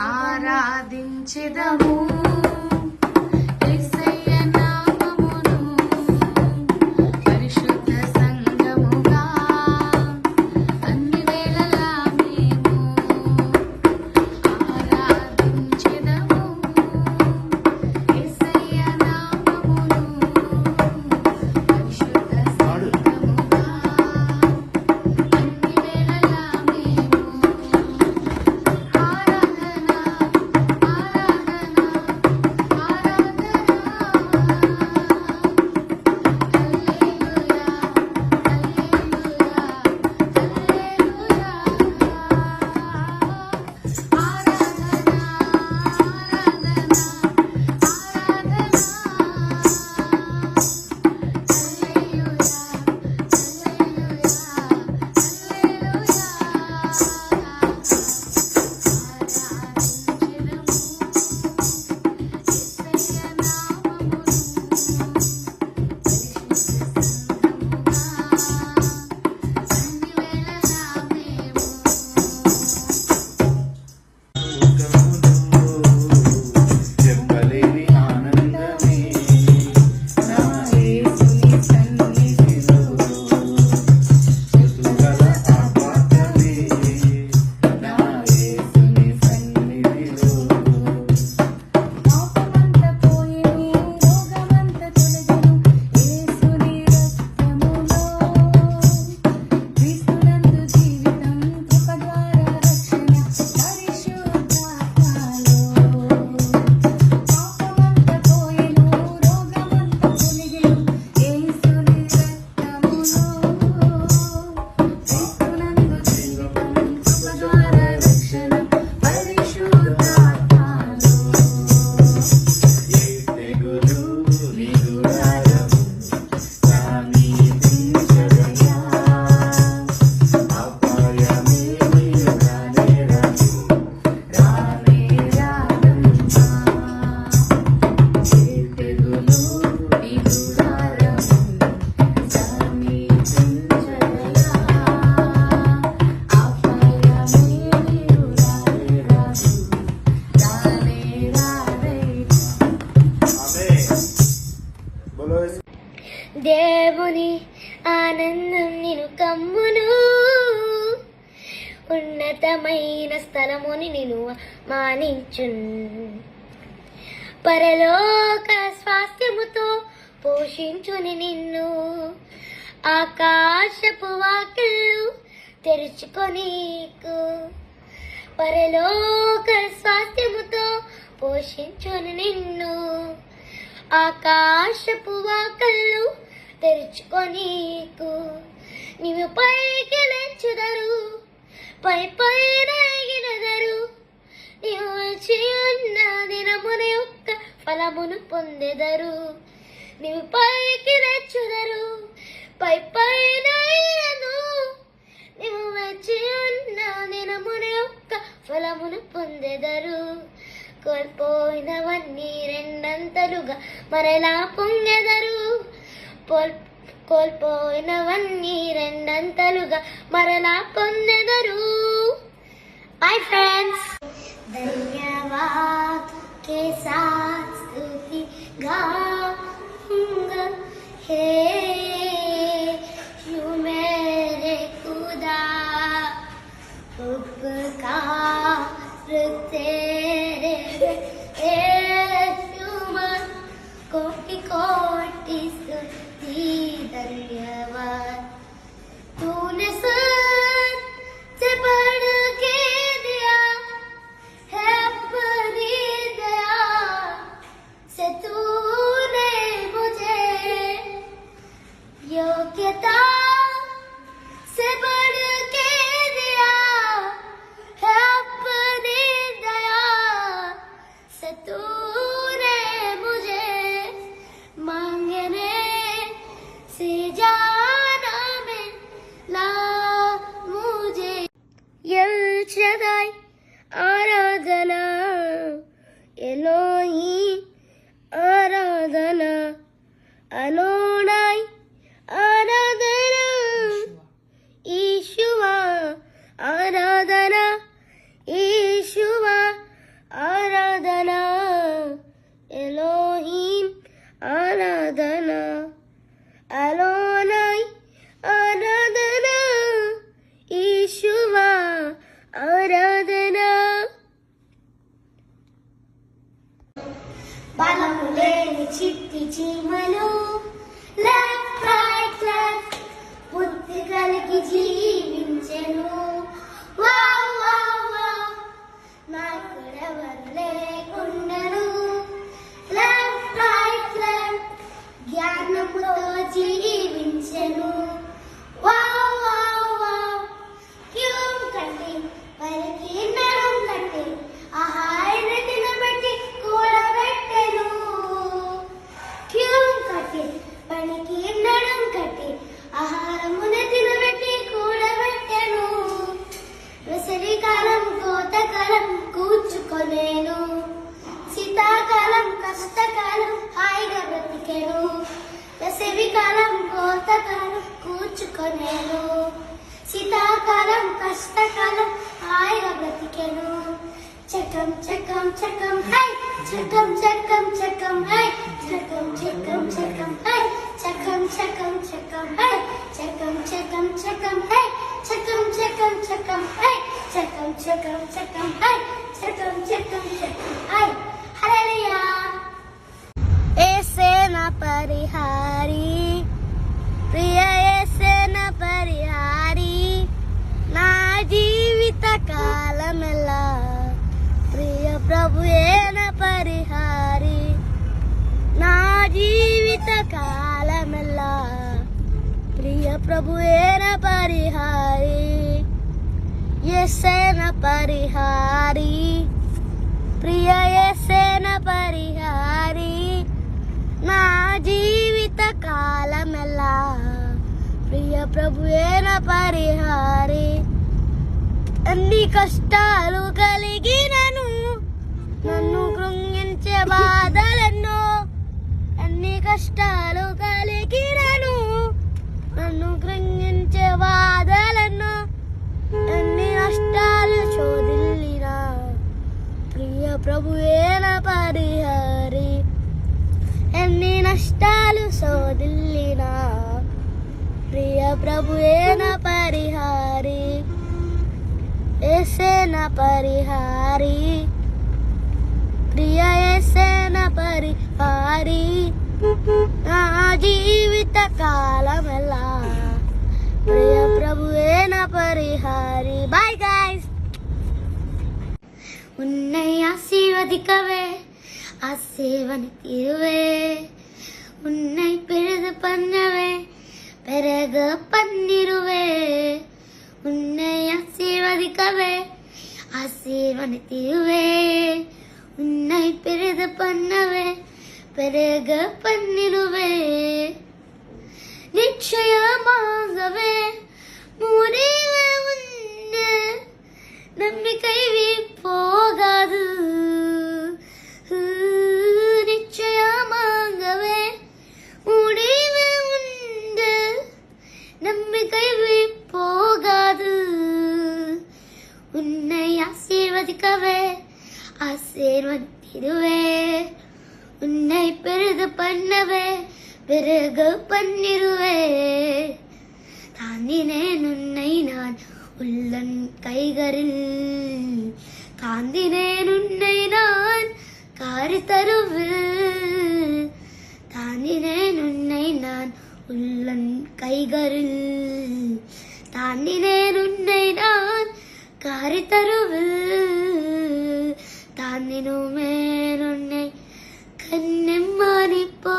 ఆరాధించెదము. కమ్మును ఉన్నతమైన స్థలముని నేను మానించున్ పరలోక స్వాస్థ్యముతో పోషించుని నిన్ను. ఆకాశపు వాకిళ్ళు తెరుచుకొనీకు పరలోక స్వాస్థ్యముతో పోషించుని నిన్ను. ఆకాశపు వాకళ్ళు తెరుచుకొనీకు నీవు పైకి లేచుదరు పై పైన ఎగినదరు. నీవు వచ్చి ఉన్న దినమున యొక్క ఫలమును పొందెదరు. నీవు పైకి లెచ్చుదరు పై పైన నీవు వచ్చి ఉన్న దినమున యొక్క ఫలమును పొందెదరు. కోల్పోయినవన్నీ రెండంతలుగా మరలా పొంగెదరు పోల్ కోల్పోయినవన్నీ రెండంతలుగా మరలా పొందెదరు హాయ్ ఫ్రెండ్స్ धन्यवाद के साथ स्तुति गाऊंगा हे यू मेरे खुदा उपकार तेरे चकम चकम चकम है चकम चकम चकम है चकम चकम चकम है चकम चकम चकम है चकम चकम चकम है चकम चकम चकम है चकम चकम चकम है चकम चकम चकम है हालेलुया ऐसे न परिहारी, प्रिय ऐसे न परिहारी, ना जीवित काल ప్రియ ప్రభు ఏన పరిహారి. నా జీవిత కాలమెల్లా ప్రియ ప్రభు ఏన పరిహారి. ఎస్సేన పరిహారి. ప్రియ ఎస్సేన పరిహారి. నా జీవిత కాలమెల్లా ప్రియ ప్రభువేన పరిహారి. అన్ని కష్టాలు నన్ను కృంగించే బాధలెన్నో అన్ని కష్టాలు కలిగినను. నన్ను కృంగించే బాధలెన్నో అన్ని నష్టాలు చోదిల్లినా. ప్రియ ప్రభువేన పరిహారి ఎన్ని నష్టాలు సోదిల్లినా ప్రియ ప్రభువేన పరిహారి ఏసేన పరిహారి. ప్రియ ఏసేన పరిహారి నా జీవిత కాలమెల్లా ప్రియ ప్రభువేన పరిహారి బాయ్ గాయ్స్ உன்னை ஆசீர்வதிக்கவே ஆசீவன் தீருவே உன்னை பெரிது பண்ணவே பிறகு பண்ணிருவே உன்னை ஆசீர்வதிக்கவே ஆசீவன் தீருவே உன்னை பெரிது பண்ணவே பிறகு பண்ணிடுவே. நிச்சயமாகவே முடிவே உன்னை நம்பிக்கை போகாது ஆசீர்வதிடுவே உன்னை பெருது பண்ணவே பிறகு பண்ணிருவே. தாண்டினேன் உன்னை நான் உள்ளன் கைகளில். காந்தினேன் உன்னை நான் காரி தருவில் தாண்டினேன் உன்னை நான் உள்ளன் கைகளில். தாண்டினேன் உன்னை நான் காரி தருவில் ഞാനിനുമേലുന്നെ കന്നം മാറിപ്പോ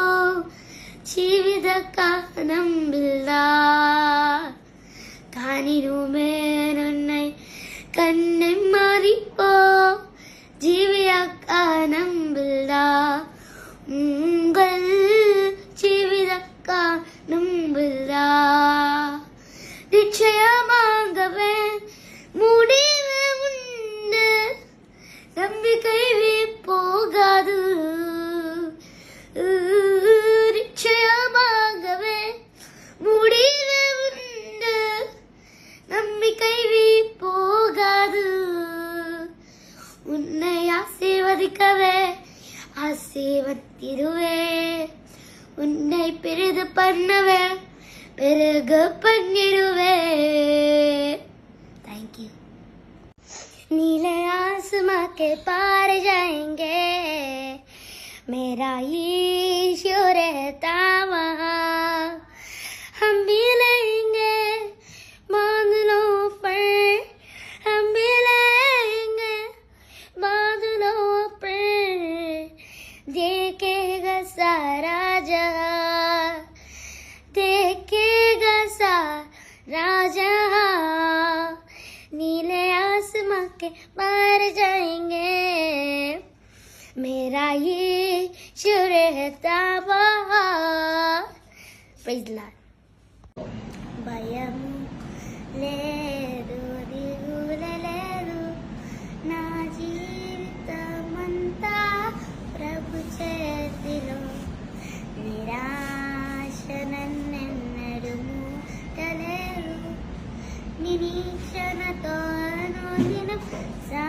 ജീവിത കാലമില്ല താനിനുമേലുന്നെ കന്നം മാറിപ്പോ ജീവിയ കാലമില്ല ഉങ്കൾ ജീവിത കാലമില്ല நிச்சயமாகவே முடி நம்பிக்கை போகாது. हार जाएँगे। मेरा ईश्वर रहता के मार जाएँगे। मेरा ये शुरता है भैया ले So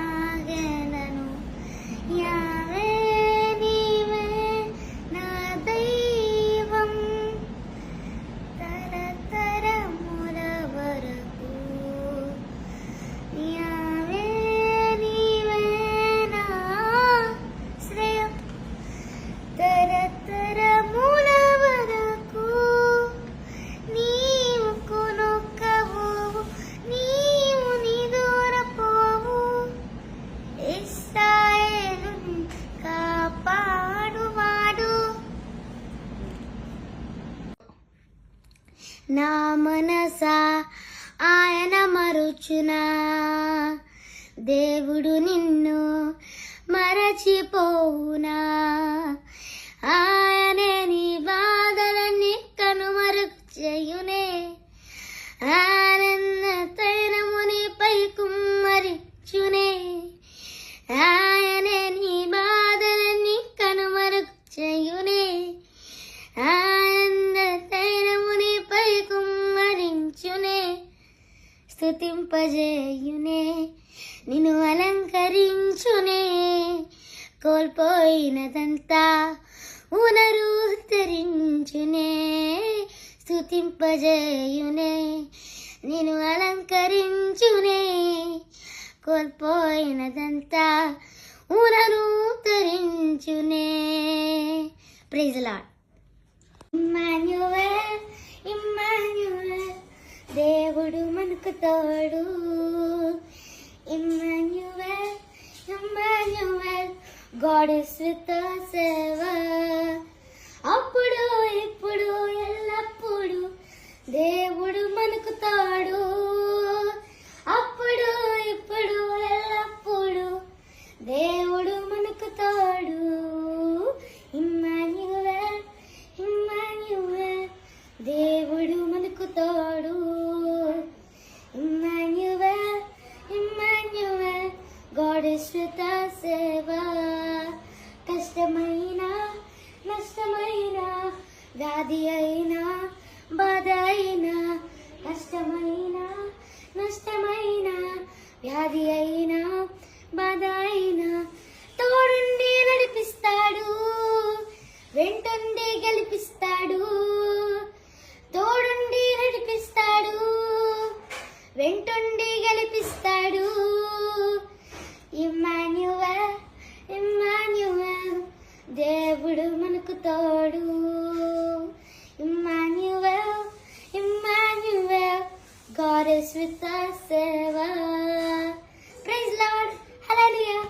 ఉద్ధరించునే కోల్పోయినదంతా ఉనరుద్ధరించునే స్థుతింపజేయునే నేను అలంకరించునే కోల్పోయినదంతా ఉనరుద్ధరించునే ప్రైజ్ ఇమ్మాన్యువల్ ఇమ్మాన్యువల్ దేవుడు మనకు తోడు. ఇమ్మాన్యువల్ గాడ్ ఇస్ విత్ అప్పుడు ఇప్పుడు ఎల్లప్పుడు దేవుడు మనకు తాడు. అప్పుడు ఇప్పుడు ఎల్లప్పుడు దేవుడు మనకు తాడు. ఇమ్మాన్యువల్ ఇమ్మాన్యువల్ దేవుడు మనకు తోడు. Emmanuel Emmanuel God is with us కష్టమైనా నష్టమైన వ్యాధి అయినా బాధ అయినా కష్టమైనా నష్టమైన వ్యాధి అయినా బాధ అయినా తోడుండి నడిపిస్తాడు వెంటుండి గెలిపిస్తాడు తోడుండి నడిపిస్తాడు వెంటుండి గెలిపిస్తాడు ఇమ్మాయి ఇమ్మాన్యువల్ దేవుడు మనకు తోడు. Emmanuel Emmanuel God is with us ever. Praise lord hallelujah